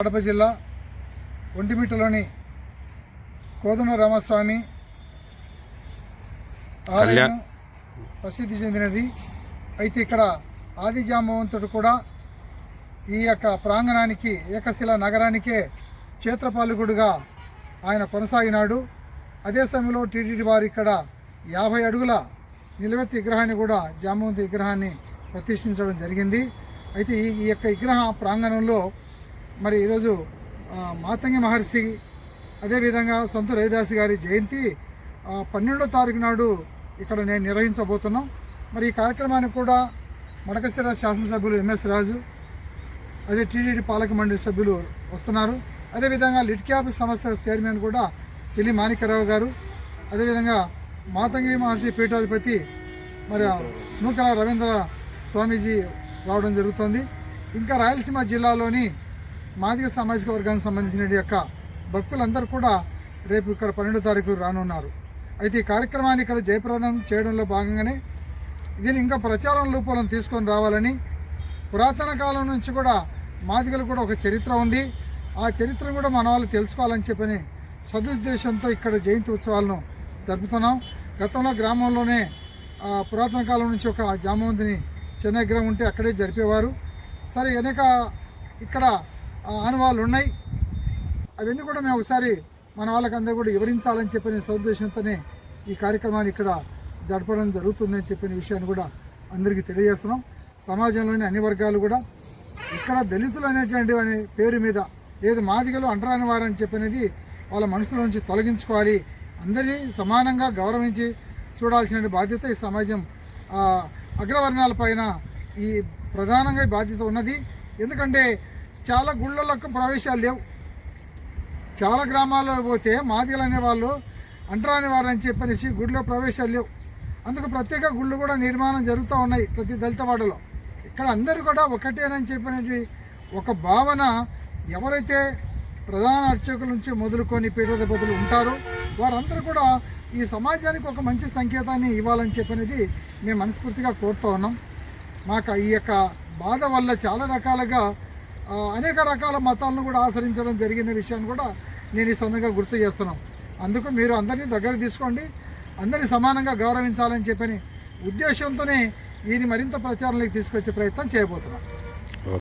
కడప జిల్లా ఒంటిమిట్టలోని కోదండ రామస్వామి ఆలయం. ప్రసిద్ధి చెందినది అయితే ఇక్కడ ఆది జాంబవంతుడు కూడా ఈ యొక్క ప్రాంగణానికి ఏకశిల నగరానికే క్షేత్రపాలకుడుగా ఆయన కొనసాగినాడు అదే సమయంలో టీటీడీ వారు ఇక్కడ యాభై అడుగుల నిలవెత్తి విగ్రహాన్ని కూడా జాంబవంతి విగ్రహాన్ని ప్రతిష్ఠించడం జరిగింది అయితే ఈ ఈ యొక్క విగ్రహ ప్రాంగణంలో మరి ఈరోజు మాతంగి మహర్షి అదేవిధంగా సంత రవిదాస్ గారి జయంతి పన్నెండో తారీఖు నాడు ఇక్కడ నేను నిర్వహించబోతున్నాం. మరి ఈ కార్యక్రమానికి కూడా మడకశిర శాసనసభ్యులు ఎంఎస్ రాజు అదే టీడీడీ పాలక మండలి సభ్యులు వస్తున్నారు. అదేవిధంగా లిట్క్యాబ్ సంస్థ చైర్మన్ కూడా పిల్లి మాణిక్యరావు గారు అదేవిధంగా మాతంగి మహర్షి పీఠాధిపతి మరి నూకల రవీంద్ర స్వామీజీ రావడం జరుగుతుంది. ఇంకా రాయలసీమ జిల్లాలోని మాదిగ సామాజిక వర్గానికి సంబంధించిన యొక్క భక్తులందరూ కూడా రేపు ఇక్కడ పన్నెండో తారీఖు రానున్నారు. అయితే ఈ కార్యక్రమాన్ని ఇక్కడ జయప్రదం చేయడంలో భాగంగానే దీన్ని ఇంకా ప్రచారం రూపంలో తీసుకొని రావాలని పురాతన కాలం నుంచి కూడా మాదిగలు కూడా ఒక చరిత్ర ఉంది. ఆ చరిత్రను కూడా మన వాళ్ళు తెలుసుకోవాలని చెప్పని సదుద్దేశంతో ఇక్కడ జయంతి ఉత్సవాలను జరుపుతున్నాం. గతంలో గ్రామంలోనే పురాతన కాలం నుంచి ఒక జామవంతిని చిన్న విగ్రహం ఉంటే అక్కడే జరిపేవారు. సరే వెనక ఇక్కడ ఆ, ఉన్నాయి. అవన్నీ కూడా మేము ఒకసారి మన వాళ్ళకందరూ కూడా వివరించాలని చెప్పిన సదుద్దేశంతోనే ఈ కార్యక్రమాన్ని ఇక్కడ జరపడం జరుగుతుందని చెప్పిన విషయాన్ని కూడా అందరికీ తెలియజేస్తున్నాం. సమాజంలోని అన్ని వర్గాలు కూడా ఇక్కడ దళితులు అనేటువంటి అనే పేరు మీద లేదు మాదిగలు అంటరాని వారని చెప్పినది వాళ్ళ మనసులో నుంచి తొలగించుకోవాలి. అందరినీ సమానంగా గౌరవించి చూడాల్సిన బాధ్యత ఈ సమాజం అగ్రవర్ణాల పైన ఈ ప్రధానంగా బాధ్యత ఉన్నది. ఎందుకంటే చాలా గుళ్ళలకు ప్రవేశాలు లేవు. చాలా గ్రామాల్లో పోతే మాదిగలు అనేవాళ్ళు అంటరాని వారు అని చెప్పనేసి గుడిలో ప్రవేశాలు లేవు. అందుకు ప్రత్యేక గుళ్ళు కూడా నిర్మాణం జరుగుతూ ఉన్నాయి ప్రతి దళితవాడలో ఇక్కడ అందరూ కూడా ఒకటేనని చెప్పినటువంటి ఒక భావన ఎవరైతే ప్రధాన అర్చకుల నుంచి మొదలుకొని పీఠాధిపతులు ఉంటారో వారందరూ కూడా ఈ సమాజానికి ఒక మంచి సంకేతాన్ని ఇవ్వాలని చెప్పినది మేము మనస్ఫూర్తిగా కోరుతూ ఉన్నాం. మాకు ఈ యొక్క బాధ వల్ల చాలా రకాలుగా అనేక రకాల మతాలను కూడా ఆచరించడం జరిగిన విషయాన్ని కూడా నేను ఈ సొంతంగా గుర్తు చేస్తున్నాం అందుకు మీరు అందరినీ దగ్గర తీసుకోండి అందరినీ సమానంగా గౌరవించాలని చెప్పని ఉద్దేశంతోనే ఈయన మరింత ప్రచారంలోకి తీసుకొచ్చే ప్రయత్నం చేయబోతున్నాం.